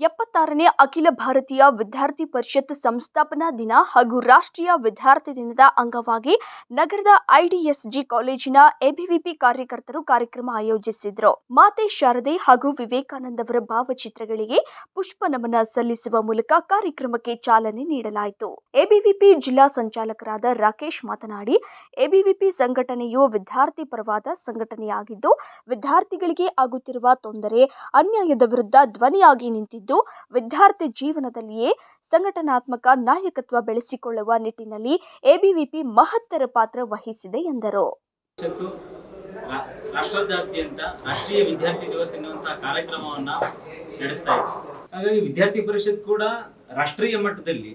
ಎಪ್ಪತ್ತಾರನೇ ಅಖಿಲ ಭಾರತೀಯ ವಿದ್ಯಾರ್ಥಿ ಪರಿಷತ್ ಸಂಸ್ಥಾಪನಾ ದಿನ ಹಾಗೂ ರಾಷ್ಟ್ರೀಯ ವಿದ್ಯಾರ್ಥಿ ದಿನದ ಅಂಗವಾಗಿ ನಗರದ ಐಡಿಎಸ್ಜಿ ಕಾಲೇಜಿನ ಎಬಿವಿಪಿ ಕಾರ್ಯಕರ್ತರು ಕಾರ್ಯಕ್ರಮ ಆಯೋಜಿಸಿದ್ರು. ಮಾತೆ ಶಾರದೆ ಹಾಗೂ ವಿವೇಕಾನಂದ ಅವರ ಭಾವಚಿತ್ರಗಳಿಗೆ ಪುಷ್ಪ ನಮನ ಸಲ್ಲಿಸುವ ಮೂಲಕ ಕಾರ್ಯಕ್ರಮಕ್ಕೆ ಚಾಲನೆ ನೀಡಲಾಯಿತು. ಎಬಿವಿಪಿ ಜಿಲ್ಲಾ ಸಂಚಾಲಕರಾದ ರಾಕೇಶ್ ಮಾತನಾಡಿ, ಎಬಿವಿಪಿ ಸಂಘಟನೆಯು ವಿದ್ಯಾರ್ಥಿ ಪರವಾದ ಸಂಘಟನೆಯಾಗಿದ್ದು, ವಿದ್ಯಾರ್ಥಿಗಳಿಗೆ ಆಗುತ್ತಿರುವ ತೊಂದರೆ, ಅನ್ಯಾಯದ ವಿರುದ್ಧ ಧ್ವನಿಯಾಗಿ ನಿಂತಿದ್ದು ವಿದ್ಯಾರ್ಥಿ ಜೀವನದಲ್ಲಿಯೇ ಸಂಘಟನಾತ್ಮಕ ನಾಯಕತ್ವ ಬೆಳೆಸಿಕೊಳ್ಳುವ ನಿಟ್ಟಿನಲ್ಲಿ ಎಬಿವಿಪಿ ಮಹತ್ತರ ಪಾತ್ರ ವಹಿಸಿದೆ ಎಂದರು. ರಾಷ್ಟ್ರದಾದ್ಯಂತ ರಾಷ್ಟ್ರೀಯ ವಿದ್ಯಾರ್ಥಿ ದಿವಸ ಎನ್ನುವಂತಹ ಕಾರ್ಯಕ್ರಮವನ್ನ ನಡೆಸ್ತಾ ಇದೆ. ಹಾಗಾಗಿ ವಿದ್ಯಾರ್ಥಿ ಪರಿಷತ್ ಕೂಡ ರಾಷ್ಟ್ರೀಯ ಮಟ್ಟದಲ್ಲಿ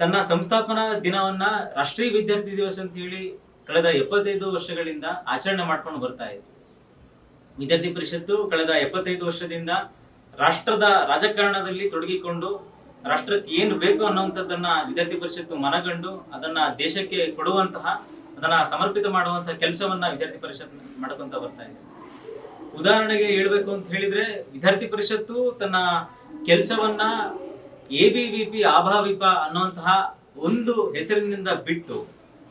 ತನ್ನ ಸಂಸ್ಥಾಪನಾ ದಿನವನ್ನ ರಾಷ್ಟ್ರೀಯ ವಿದ್ಯಾರ್ಥಿ ದಿವಸ ಅಂತ ಹೇಳಿ ಕಳೆದ ಎಪ್ಪತ್ತೈದು ವರ್ಷಗಳಿಂದ ಆಚರಣೆ ಮಾಡ್ಕೊಂಡು ಬರ್ತಾ ಇದೆ. ವಿದ್ಯಾರ್ಥಿ ಪರಿಷತ್ತು ಕಳೆದ ಎಪ್ಪತ್ತೈದು ವರ್ಷದಿಂದ ರಾಷ್ಟ್ರದ ರಾಜಕಾರಣದಲ್ಲಿ ತೊಡಗಿಕೊಂಡು ರಾಷ್ಟ್ರಕ್ಕೆ ಏನು ಬೇಕು ಅನ್ನುವಂಥದ್ದನ್ನ ವಿದ್ಯಾರ್ಥಿ ಪರಿಷತ್ತು ಮನಗಂಡು ಅದನ್ನ ದೇಶಕ್ಕೆ ಕೊಡುವಂತಹ, ಅದನ್ನ ಸಮರ್ಪಿತ ಮಾಡುವಂತಹ ಕೆಲಸವನ್ನ ವಿದ್ಯಾರ್ಥಿ ಪರಿಷತ್ ಮಾಡ್ಕೊಂತ ಬರ್ತಾ ಇದೆ. ಉದಾಹರಣೆಗೆ ಹೇಳ್ಬೇಕು ಅಂತ ಹೇಳಿದ್ರೆ, ವಿದ್ಯಾರ್ಥಿ ಪರಿಷತ್ತು ತನ್ನ ಕೆಲಸವನ್ನ ಎ ಬಿ ವಿ ಪಿ ಆಭಾವಿಪ ಅನ್ನುವಂತಹ ಒಂದು ಹೆಸರಿನಿಂದ ಬಿಟ್ಟು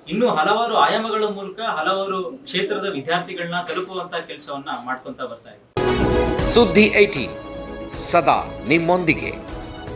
ಇನ್ನು ಹಲವಾರು ಆಯಾಮಗಳ ಮೂಲಕ ಹಲವಾರು ಕ್ಷೇತ್ರದ ವಿದ್ಯಾರ್ಥಿಗಳನ್ನ ತಲುಪುವಂತಹ ಕೆಲಸವನ್ನ ಮಾಡ್ಕೊಂತ ಬರ್ತಾ ಇದೆ. ಸುದ್ದಿ ಏಟೀನ್ ಸದಾ ನಿಮ್ಮೊಂದಿಗೆ.